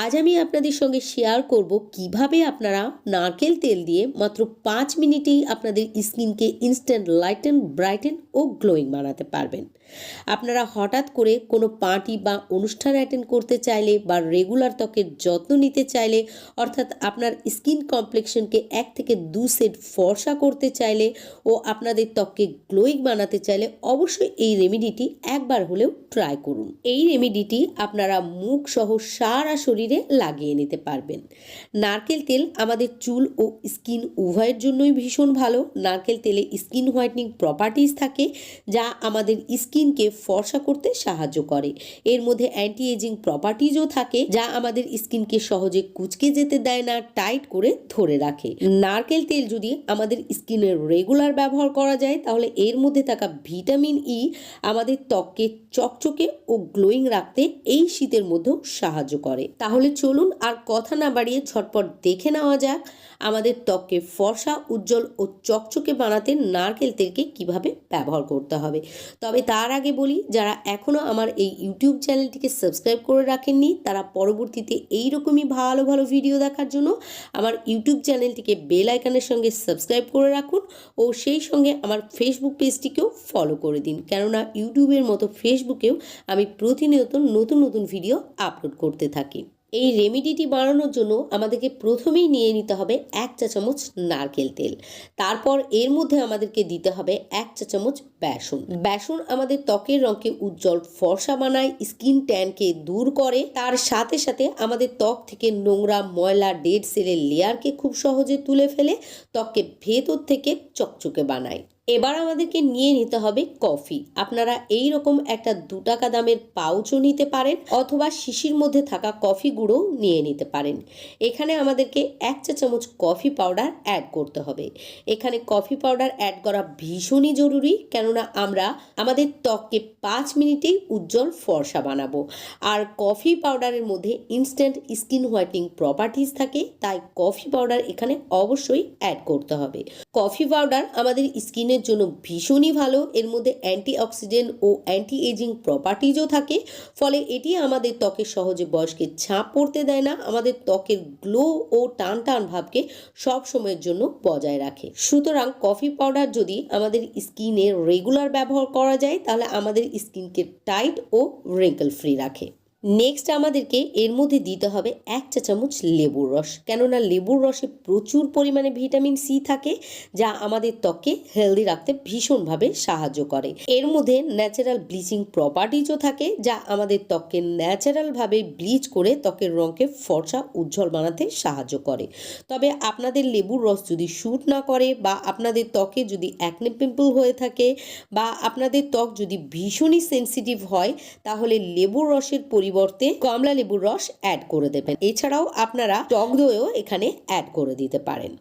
আজ আমি আপনাদের সঙ্গে শেয়ার করব কীভাবে আপনারা নারকেল তেল দিয়ে মাত্র পাঁচ মিনিটেই আপনাদের স্কিনকে ইনস্ট্যান্ট লাইটেন ব্রাইটেন ও গ্লোয়িং বানাতে পারবেন। আপনারা হঠাৎ করে কোনো পার্টি বা অনুষ্ঠান অ্যাটেন্ড করতে চাইলে বা রেগুলার ত্বকের যত্ন নিতে চাইলে, অর্থাৎ আপনার স্কিন কমপ্লেকশনকে এক থেকে দু সেট ফর্সা করতে চাইলে ও আপনাদের ত্বককে গ্লোয়িং বানাতে চাইলে অবশ্যই এই রেমেডিটি একবার হলেও ট্রাই করুন। এই রেমেডিটি আপনারা মুখ সহ সারা শরীরে লাগিয়ে নিতে পারবেন। নারকেল তেল আমাদের চুল ও স্কিন উভয়ের জন্যই ভীষণ ভালো। নারকেল তেলে স্কিন হোয়াইটনিং প্রপার্টিজ থাকে, যা আমাদের স্কিনকে ফর্সা করতে সাহায্য করে। এর মধ্যে অ্যান্টি এজিং প্রপার্টিজও থাকে, যা আমাদের স্কিনকে সহজে কুচকে যেতে দেয় না, টাইট করে ধরে রাখে। নারকেল তেল যদি আমাদের স্কিনের রেগুলার ব্যবহার করা যায়, তাহলে এর মধ্যে থাকা ভিটামিন ই আমাদের ত্বককে চকচকে ও গ্লোয়িং রাখতে এই শীতের মধ্যেও সাহায্য করে। তাহলে চলুন আর কথা না বাড়িয়ে ঝটপট দেখে নেওয়া যাক আমাদের ত্বককে ফর্সা, উজ্জ্বল ও চকচকে বানাতে নারকেল তেলকে কীভাবে ব্যবহার করতে হবে। তবে তার আগে বলি, যারা এখনও আমার এই ইউটিউব চ্যানেলটিকে সাবস্ক্রাইব করে রাখেননি, তারা পরবর্তীতে এই রকমই ভালো ভালো ভিডিও দেখার জন্য আমার ইউটিউব চ্যানেলটিকে বেল আইকনের সঙ্গে সাবস্ক্রাইব করে রাখুন ও সেই সঙ্গে আমার ফেসবুক পেজটিকেও ফলো করে দিন। কেননা ইউটিউবের মতো ফেসবুকেও আমি প্রতিনিয়ত নতুন নতুন ভিডিও আপলোড করতে থাকি। এই রেমিডিটি বানানোর জন্য আমাদেরকে প্রথমেই নিয়ে নিতে হবে এক চা চামচ নারকেল তেল। তারপর এর মধ্যে আমাদেরকে দিতে হবে এক চা চামচ বেসন। বেসন আমাদের ত্বকের রঙকে উজ্জ্বল ফর্সা বানায়, স্কিন ট্যানকে দূর করে। তার সাথে সাথে আমাদের ত্বক থেকে নোংরা ময়লা ডেড সেলের লেয়ারকে খুব সহজে তুলে ফেলে, ত্বককে ভেতর থেকে চকচকে বানায়। এবার আমাদেরকে নিয়ে নিতে হবে কফি। আপনারা এই রকম একটা দু টাকা দামের পাউচও নিতে পারেন অথবা শিশির মধ্যে থাকা কফি গুঁড়ো নিয়ে নিতে পারেন। এখানে আমাদেরকে এক চা চামচ কফি পাউডার অ্যাড করতে হবে। এখানে কফি পাউডার অ্যাড করা ভীষণই জরুরি, কেননা আমরা আমাদের ত্বককে পাঁচ মিনিটেই উজ্জ্বল ফর্সা বানাবো। আর কফি পাউডারের মধ্যে ইনস্ট্যান্ট স্কিন হোয়াইটনিং প্রপার্টিজ থাকে, তাই কফি পাউডার এখানে অবশ্যই অ্যাড করতে হবে। কফি পাউডার আমাদের স্কিনের জন্য ভীষণই ভালো। এর মধ্যে অ্যান্টি অক্সিডেন্ট ও অ্যান্টি এজিং প্রপার্টিজও থাকে। ফলে এটি আমাদের ত্বকের সহজে বয়সকে ছাপ পড়তে দেয় না। আমাদের ত্বকের গ্লো ও টান টান ভাবকে সব সময়ের জন্য বজায় রাখে। সুতরাং কফি পাউডার যদি আমাদের স্কিনে রেগুলার ব্যবহার করা যায়, তাহলে আমাদের স্কিনকে টাইট ও রিঙ্কল ফ্রি রাখে। নেক্সট আমাদেরকে এর মধ্যে দিতে হবে এক চা চামচ লেবুর রস। কেননা লেবুর রসে প্রচুর পরিমাণে ভিটামিন সি থাকে, যা আমাদের ত্বককে হেলদি রাখতে ভীষণভাবে সাহায্য করে। এর মধ্যে ন্যাচারাল ব্লিচিং প্রপার্টিজও থাকে, যা আমাদের ত্বককে ন্যাচারালভাবে ব্লিচ করে ত্বকের রঙকে ফর্সা, উজ্জ্বল বানাতে সাহায্য করে। তবে আপনাদের লেবুর রস যদি শ্যুট না করে বা আপনাদের ত্বকে যদি অ্যাকনে পিম্পল হয়ে থাকে বা আপনাদের ত্বক যদি ভীষণই সেন্সিটিভ হয়, তাহলে লেবুর রসের পরিবর্তে কমলা লেবুর রস অ্যাড করে দেবেন। এছাড়াও আপনারা টক দইও এখানে অ্যাড করে দিতে পারেন।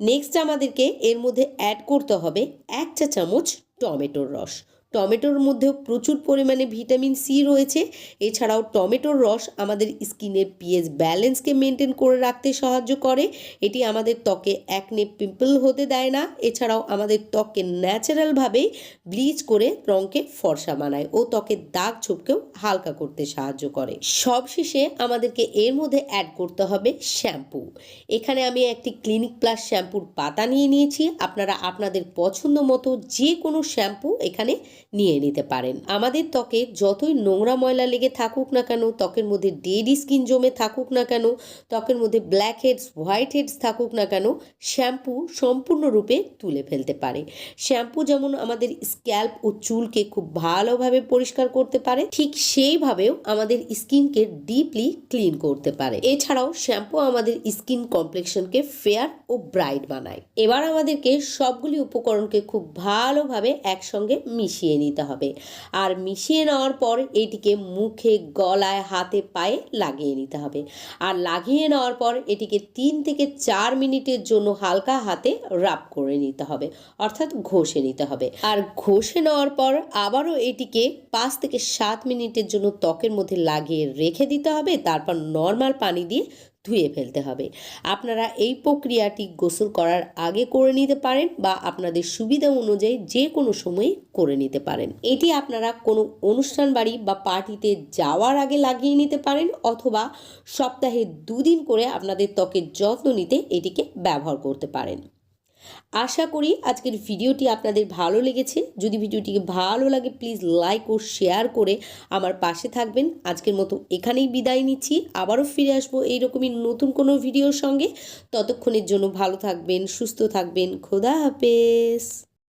নেক্সট আমাদেরকে এর মধ্যে অ্যাড করতে হবে এক চা চামচ টমেটোর রস। টমেটোর মধ্যেও প্রচুর পরিমাণে ভিটামিন সি রয়েছে। এছাড়াও টমেটোর রস আমাদের স্কিনের পিএইচ ব্যালেন্সকে মেনটেন করে রাখতে সাহায্য করে। এটি আমাদের ত্বকে একনে পিম্পল হতে দেয় না। এছাড়াও আমাদের ত্বককে ন্যাচারালভাবে ব্লিচ করে রঙকে ফর্সা বানায় ও ত্বকের দাগ ছোপকেও হালকা করতে সাহায্য করে। সবশেষে আমাদেরকে এর মধ্যে অ্যাড করতে হবে শ্যাম্পু এখানে আমি একটি ক্লিনিক প্লাস শ্যাম্পুর পাতা নিয়ে নিয়েছি। আপনারা আপনাদের পছন্দ মতো যে কোনো শ্যাম্পু এখানে নিয়ে নিতে পারেন। আমাদের ত্বকে যতই নোংরা ময়লা লেগে থাকুক না কেন, ত্বকের মধ্যে ডেড স্কিন জমে থাকুক না কেন, ত্বকের মধ্যে ব্ল্যাক হেডস হোয়াইট হেডস থাকুক না কেন শ্যাম্পু সম্পূর্ণরূপে তুলে ফেলতে পারে। শ্যাম্পু যেমন আমাদের স্ক্যাল্প ও চুলকে খুব ভালোভাবে পরিষ্কার করতে পারে, ঠিক সেইভাবেও আমাদের স্কিনকে ডিপলি ক্লিন করতে পারে। এছাড়াও শ্যাম্পু আমাদের স্কিন কমপ্লেকশনকে ফেয়ার ও ব্রাইট বানায়। এবার আমাদেরকে সবগুলি উপকরণকে খুব ভালোভাবে একসঙ্গে মিশিয়ে নিতে হবে। আর মিশিয়ে নেওয়ার পর এটিকে মুখে, গলায়, হাতে, পায়ে লাগিয়ে নিতে হবে। আর লাগিয়ে নেওয়ার পর এটিকে তিন থেকে চার মিনিটের জন্য হালকা হাতে রাব করে নিতে হবে, অর্থাৎ ঘষে নিতে হবে। আর ঘষে নেওয়ার পর আবারও এটিকে পাঁচ থেকে সাত মিনিটের জন্য ত্বকের মধ্যে লাগিয়ে রেখে দিতে হবে। তারপর নর্মাল পানি দিয়ে ধুয়ে ফেলতে হবে। আপনারা এই প্রক্রিয়াটি গোসল করার আগে করে নিতে পারেন বা আপনাদের সুবিধা অনুযায়ী যে কোনো সময়ে করে নিতে পারেন। এটি আপনারা কোনো অনুষ্ঠান বাড়ি বা পার্টিতে যাওয়ার আগে লাগিয়ে নিতে পারেন অথবা সপ্তাহে দুদিন করে আপনাদের ত্বকের যত্ন নিতে এটিকে ব্যবহার করতে পারেন। আশা করি আজকের ভিডিওটি আপনাদের ভালো লেগেছে। যদি ভিডিওটিকে ভালো লাগে প্লিজ লাইক ও শেয়ার করে আমার পাশে থাকবেন। আজকের মতো এখানেই বিদায় নিচ্ছি। আবারও ফিরে আসব এইরকমই নতুন কোনো ভিডিওর সঙ্গে। ততক্ষণের জন্য ভালো থাকবেন, সুস্থ থাকবেন। খোদা হাফেজ।